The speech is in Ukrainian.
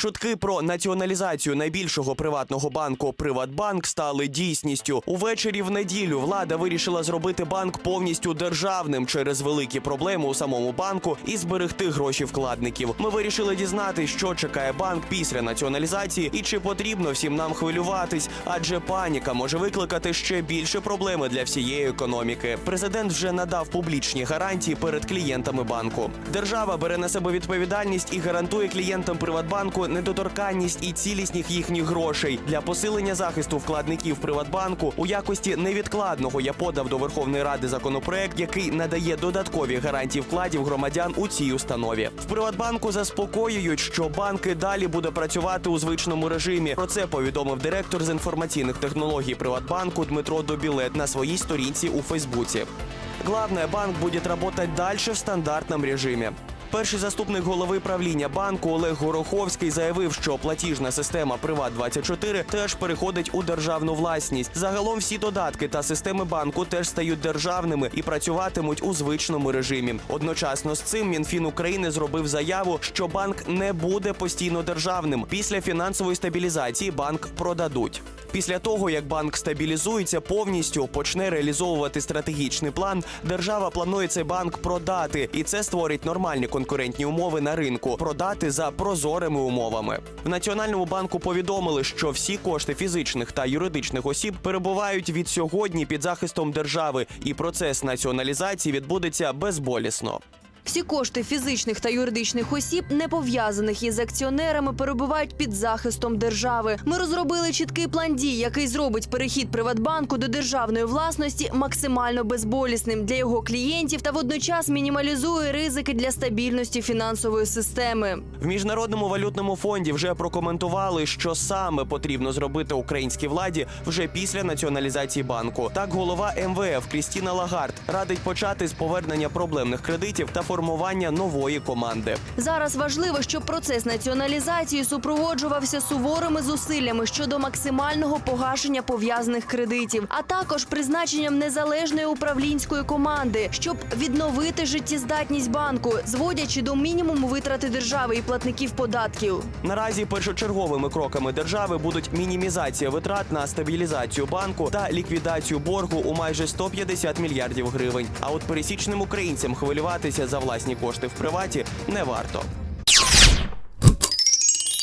Чутки про націоналізацію найбільшого приватного банку Приватбанк стали дійсністю. Увечері в неділю влада вирішила зробити банк повністю державним через великі проблеми у самому банку і зберегти гроші вкладників. Ми вирішили дізнати, що чекає банк після націоналізації і чи потрібно всім нам хвилюватись, адже паніка може викликати ще більше проблеми для всієї економіки. Президент вже надав публічні гарантії перед клієнтами банку. Держава бере на себе відповідальність і гарантує клієнтам Приватбанку недоторканність і цілісність їхніх грошей для посилення захисту вкладників Приватбанку у якості невідкладного. Я подав до Верховної Ради законопроект, який надає додаткові гарантії вкладів громадян у цій установі. В Приватбанку заспокоюють, що банк і далі буде працювати у звичному режимі. Про це повідомив директор з інформаційних технологій Приватбанку Дмитро Добілет на своїй сторінці у Фейсбуці. Главное, банк будет работать дальше в стандартном режиме. Перший заступник голови правління банку Олег Гороховський заявив, що платіжна система Приват 24 теж переходить у державну власність. Загалом всі додатки та системи банку теж стають державними і працюватимуть у звичному режимі. Одночасно з цим Мінфін України зробив заяву, що банк не буде постійно державним. Після фінансової стабілізації банк продадуть. Після того, як банк стабілізується повністю, почне реалізовувати стратегічний план. Держава планує цей банк продати, і це створить нормальні конкурентні умови на ринку. Продати за прозорими умовами. В Національному банку повідомили, що всі кошти фізичних та юридичних осіб перебувають від сьогодні під захистом держави, і процес націоналізації відбудеться безболісно. Всі кошти фізичних та юридичних осіб, не пов'язаних із акціонерами, перебувають під захистом держави. Ми розробили чіткий план дій, який зробить перехід Приватбанку до державної власності максимально безболісним для його клієнтів та водночас мінімалізує ризики для стабільності фінансової системи. В міжнародному валютному фонді вже прокоментували, що саме потрібно зробити українській владі вже після націоналізації банку. Так, голова МВФ Крістіна Лагард радить почати з повернення проблемних кредитів та формування нової команди. Зараз важливо, щоб процес націоналізації супроводжувався суворими зусиллями щодо максимального погашення пов'язаних кредитів, а також призначенням незалежної управлінської команди, щоб відновити життєздатність банку, зводячи до мінімуму витрати держави і платників податків. Наразі першочерговими кроками держави будуть мінімізація витрат на стабілізацію банку та ліквідацію боргу у майже 150 мільярдів гривень. А от пересічним українцям хвилюватися власні кошти в приваті не варто.